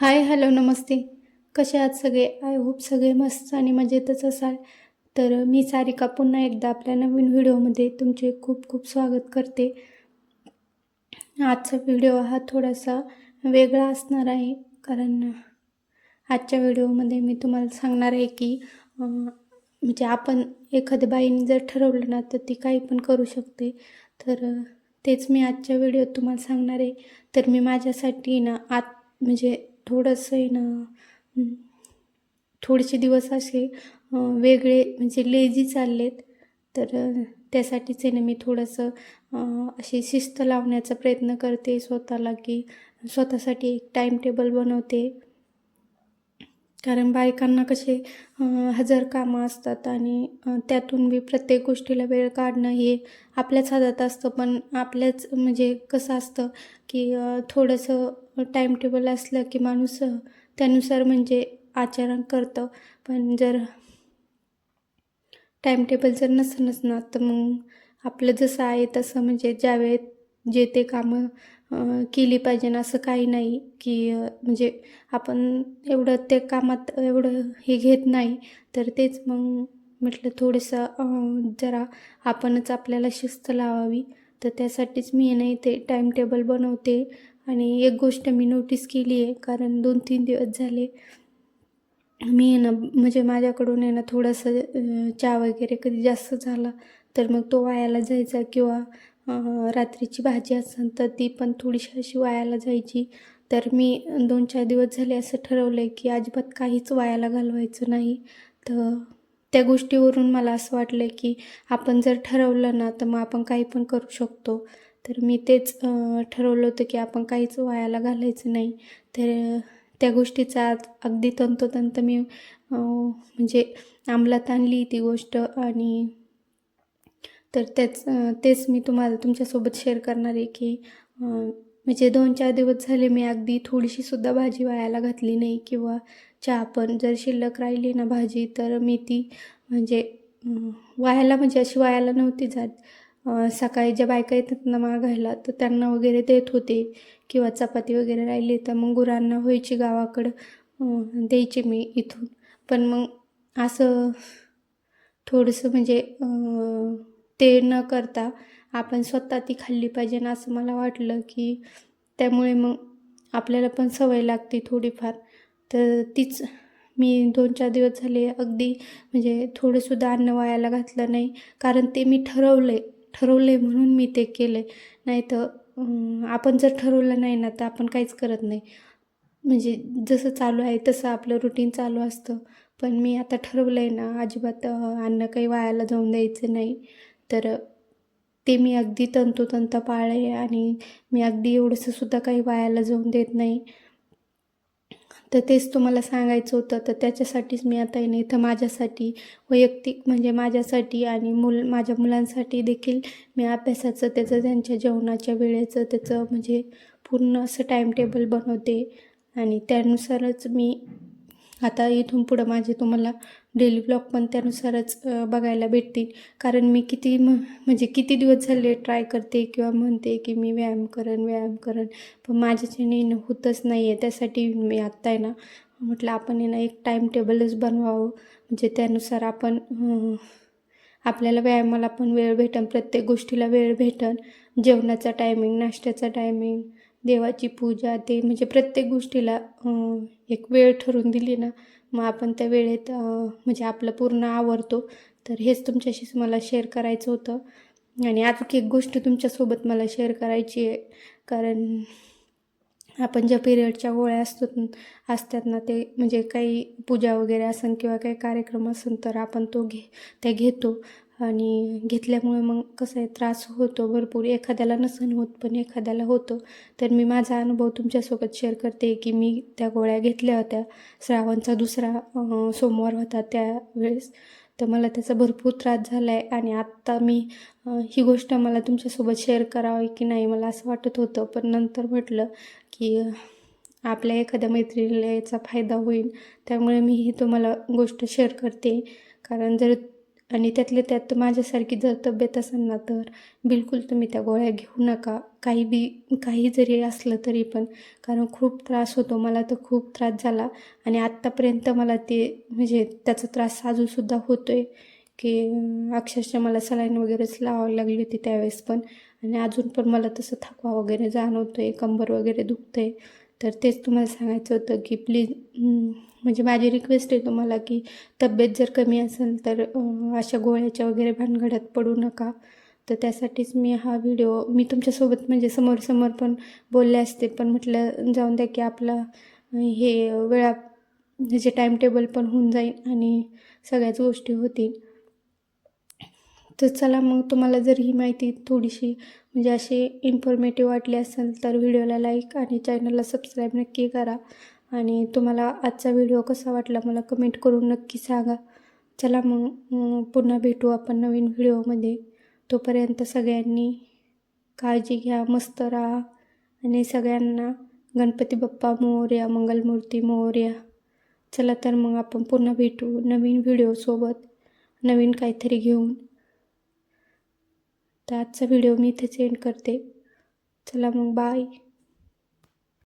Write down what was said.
Hi hello नमस्ते. कसे आहात सगळे? आय होप सगळे मस्त आणि मजेतच असाल. तर मी सारिका पुन्हा एकदा आपल्या नवीन व्हिडिओमध्ये तुमचे खूप खूप स्वागत करते. आजचा व्हिडिओ हा थोडासा वेगळा असणार आहे. कारण आजच्या व्हिडिओमध्ये मी तुम्हाला सांगणार आहे की म्हणजे आपण एखाद्या बाईने जर ठरवलं ना तर ती काही पण करू शकते. तर तेच मी आजच्या व्हिडिओत तुम्हाला सांगणार आहे. तर मी माझ्यासाठी ना आत म्हणजे थोडंसं आहे ना थोडेसे दिवस असे वेगळे म्हणजे लेझी चाललेत. तर त्यासाठीच आहे ना मी थोडंसं अशी शिस्त लावण्याचा प्रयत्न करते स्वतःला की स्वतःसाठी एक टाईम टेबल बनवते. कारण बायकांना कसे हजार कामं असतात आणि त्यातून बी प्रत्येक गोष्टीला वेळ काढणं हे आपल्याच हातात असतं. पण आपल्याच म्हणजे कसं असतं की थोडंसं टाईम टेबल असलं की माणूस त्यानुसार म्हणजे आचरण करतं. पण जर टाईम टेबल जर नसेलच ना तर मग आपलं जसं आहे तसं म्हणजे ज्या वेळेत जे ते कामं केली पाहिजे असं काही नाही की म्हणजे आपण एवढं त्या कामात एवढं हे घेत नाही. तर तेच मग म्हटलं थोडंसं जरा आपणच आपल्याला शिस्त लावावी. तर त्यासाठीच मी नाही ते टाईमटेबल बनवते. आणि एक गोष्ट मी नोटीस केली आहे कारण दोन तीन दिवस झाले मी आहे ना म्हणजे माझ्याकडून आहे ना थोडासा चहा वगैरे कधी जास्त झाला तर मग तो वायाला जायचा किंवा रात्रीची भाजी असेल तर ती पण थोडीशी अशी वायाला जायची. तर मी दोन चार दिवस झाले असं ठरवलं आहे की अजिबात काहीच वायाला घालवायचं नाही. तर त्या गोष्टीवरून मला असं वाटलं की आपण जर ठरवलं ना तर मग आपण काही पण करू शकतो. तर मी तेच ठरवलं होतं की आपण काहीच वायाला घालायचं नाही. तर त्या गोष्टीचा आज अगदी तंतोतंत मी म्हणजे अंमलात आणली ती गोष्ट आणि तर त्याच तेच मी तुम्हाला तुमच्यासोबत शेअर करणार आहे की म्हणजे दोन चार दिवस झाले मी अगदी थोडीशीसुद्धा भाजी वायाला घातली नाही किंवा चहा पण जर शिल्लक राहिली ना भाजी तर मी ती म्हणजे वायाला म्हणजे अशी वायाला नव्हती जात. सकाळी ज्या बायका येतात ना मागायला तर त्यांना वगैरे देत होते किंवा चपाती वगैरे राहिली तर मग गुरांना व्हायची गावाकडं द्यायची मी इथून. पण मग असं थोडंसं म्हणजे ते न करता आपण स्वतः ती खाल्ली पाहिजे ना असं मला वाटलं की त्यामुळे मग आपल्याला पण सवय लागते थोडीफार. तर तीच मी दोन चार दिवस झाले अगदी म्हणजे थोडंसुद्धा अन्न वायाला घातलं नाही. कारण ते मी ठरवलं आहे ठरवलं आहे म्हणून मी ते केलं. आहे नाही तर आपण जर ठरवलं नाही ना तर आपण काहीच करत नाही. म्हणजे जसं चालू आहे तसं आपलं रुटीन चालू असतं. पण मी आता ठरवलं आहे ना अजिबात अन्न काही वायाला जाऊन द्यायचं नाही. तर ते मी अगदी तंतोतंत पाळले आणि मी अगदी एवढंसं सुद्धा काही वायाला जाऊन देत नाही. तर तेच तुम्हाला सांगायचं होतं. तर त्याच्यासाठीच मी आता नाही तर इथं माझ्यासाठी वैयक्तिक म्हणजे माझ्यासाठी आणि मुल माझ्या मुलांसाठी देखील मी अभ्यासाचं त्याचं त्यांच्या जेवणाच्या वेळेचं त्याचं म्हणजे पूर्ण असं टाईम टेबल बनवते. आणि त्यानुसारच मी आता इथून पुढं माझे तुम्हाला डेली ब्लॉग पण त्यानुसारच बघायला भेटतील. कारण मी किती म म्हणजे किती दिवस झाले ट्राय करते किंवा म्हणते की मी व्यायाम करेन व्यायाम करेन पण माझ्याच्याने होतच नाही आहे त्यासाठी मी आत्ता आहे ना म्हटलं आपण आहे ना एक टाईम टेबलच बनवावं. म्हणजे त्यानुसार आपण आपल्याला व्यायामाला पण वेळ भेटन प्रत्येक गोष्टीला वेळ भेटन. जेवणाचा टायमिंग नाश्त्याचा टायमिंग देवाची पूजा ते म्हणजे प्रत्येक गोष्टीला एक वेळ ठरवून दिली ना मग आपण त्या वेळेत म्हणजे आपलं पूर्ण आवरतो. तर हेच तुमच्याशीच मला शेअर करायचं होतं. आणि आणखी एक गोष्ट तुमच्यासोबत मला शेअर करायची आहे. कारण आपण ज्या पिरियडच्या गोळ्या असतो असतात ना ते म्हणजे काही पूजा वगैरे असेल किंवा काही कार्यक्रम असेल तर आपण तो घे त्या घेतो. आणि घेतल्यामुळे मग कसं आहे त्रास होतो भरपूर. एखाद्याला नसन होत पण एखाद्याला होतो. तर मी माझा अनुभव तुमच्यासोबत शेअर करते की मी त्या गोळ्या घेतल्या होत्या. श्रावणचा दुसरा सोमवार होता त्यावेळेस. तर मला त्याचा भरपूर त्रास झाला आहे आणि आत्ता मी ही गोष्ट मला तुमच्यासोबत शेअर करावी की नाही मला असं वाटत होतं. पण नंतर म्हटलं की आपल्या एखाद्या मैत्रिणीला याचा फायदा होईल. त्यामुळे मी ही तुम्हाला गोष्ट शेअर करते. कारण जर आणि त्यातल्या त्यात माझ्यासारखी जर तब्येत असेल ना तर बिलकुल तुम्ही त्या गोळ्या घेऊ नका. काही बी काही जरी असलं तरी पण. कारण खूप त्रास होतो. मला तर खूप त्रास झाला. आणि आत्तापर्यंत मला ते म्हणजे त्याचा त्रास अजूनसुद्धा होतो आहे की अक्षरशः मला सलाईन वगैरेच लावावी लागली होती त्यावेळेस पण. आणि अजून पण मला तसं थकवा वगैरे जाणवतो आहे कंबर वगैरे दुखतं आहे तर तेच तुम्हाला सांगायचं होतं की प्लीज म्हणजे माझी रिक्वेस्ट आहे तुम्हाला की तब्येत जर कमी असेल तर अशा गोळ्याच्या वगैरे भानगड्यात पडू नका. तर त्यासाठीच मी हा व्हिडिओ मी तुमच्यासोबत म्हणजे समोर समोर पण बोलले असते पण म्हटलं जाऊन द्या की आपला हे वेळा म्हणजे ह्याचे टाईमटेबल पण होऊन जाईल आणि सगळ्याच गोष्टी होतील. तर चला मग तुम्हाला जर ही माहिती थोडीशी म्हणजे अशी इन्फॉर्मेटिव्ह वाटली असेल तर व्हिडिओला लाईक आणि चॅनलला सबस्क्राईब नक्की करा. आणि तुम्हाला आजचा व्हिडिओ कसा वाटला मला कमेंट करून नक्की सांगा. चला मग पुन्हा भेटू आपण नवीन व्हिडिओमध्ये तोपर्यंत सगळ्यांनी काळजी घ्या मस्त राहा. आणि सगळ्यांना गणपती बाप्पा मोर्या मंगलमूर्ती मोर्या. चला तर मग आपण पुन्हा भेटू नवीन व्हिडिओसोबत नवीन काहीतरी घेऊन. तर आजचा व्हिडिओ मी इथेच एंड करते. चला मग बाय.